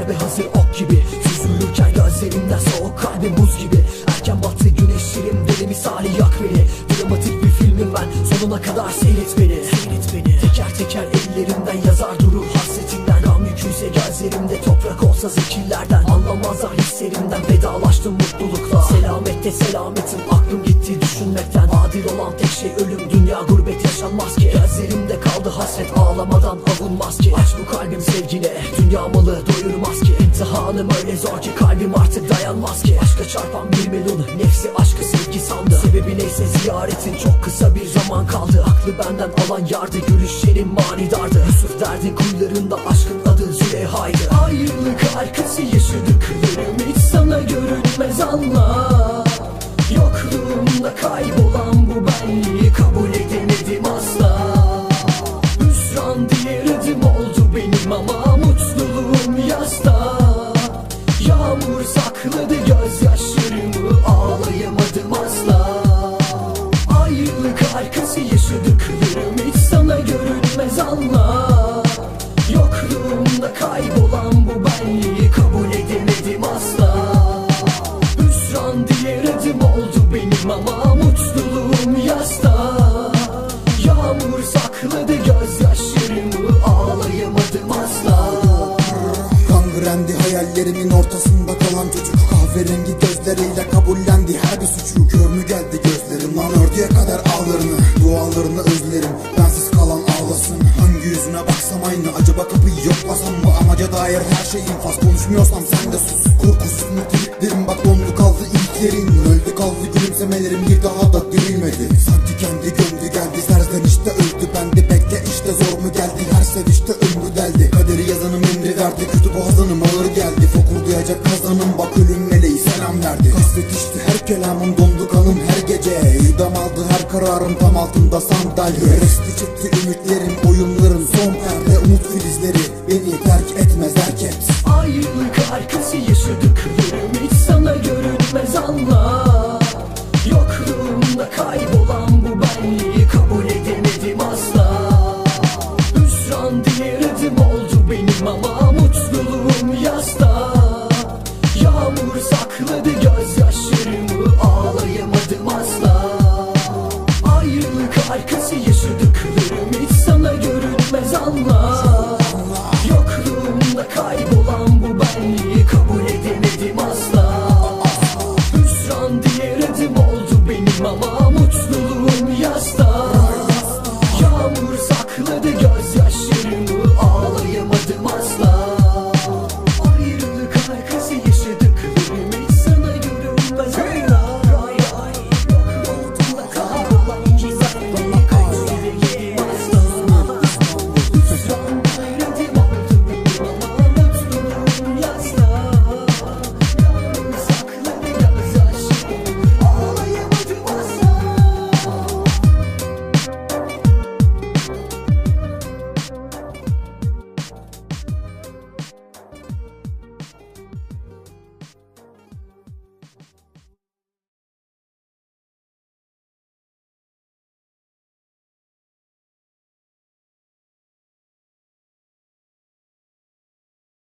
Darbe hazır ok gibi. Süzülürken gözlerimden soğuk kalbim buz gibi. Erken battı güneşlerim deli misali yak beni. Dramatik bir filmim ben. Sonuna kadar seyret olsa zekillerden Anlamazlar hislerimden vedalaştım mutlulukla. Selamette selametim aklım gitti düşünmekten. Adil olan tek şey ölüm dünya gurbet yaşanmaz ki. Gözlerimde kaldı hasret ağlamadan avunmaz ki. Aç bu kalbim sevgine dünya malı doyurmaz ki. İmtihanım öyle zor ki kalbim artık dayanmaz ki. Aşka çarpan bir melun nefsi aşkı sevgi sandı. Sebebi neyse ziyaretin çok kısa bir zaman kaldı. Aklı benden alan yardı gülüşlerim manidardı. Yusuf derdin kuyularında aşkın adı Züleyha'ydı Ayrılık arkası yaşadıklarım hiç sana görünmez anla. Yokluğumda kaybolan bu benliği kabul edemedim asla. Hüsran diğer adım oldu benim ama mutluluğum yasta. Yağmur sakladı gözyaşlarımı ağlayamadım sakladı gözyaşlarımı ağlayamadım asla. Kangrendi hayallerimin ortasında kalan çocuk. Kahverengi gözleriyle kabullendi her bir suçu. Kör mü geldi gözlerim lan ördüğe kadar ağlarını. Dualarını özlerim bensiz kalan ağlasın. Hangi yüzüne baksam aynı acaba kapıyı yoklasam mı? Amaca dair her şey infaz. Konuşmuyorsam sen de sus. Korkusuz mutluluklarım bak dondu kaldı ilklerin. Öldü kaldı gülümsemelerim bir daha da dirilmedi Sanki kendi gömdü içti her kelamım dondu kanım her gece. İdam aldı her kararım tam altında sandalye. Resti çekti ümitlerim oyunlarım son perde. Umut filizleri beni terk etmez erkek. Ayrılık arkası yaşadıklarım hiç sana görünmez anla Yokluğumda kaybolan bu benliği kabul edemedim asla. Hüsran adım oldu benim ama edemedim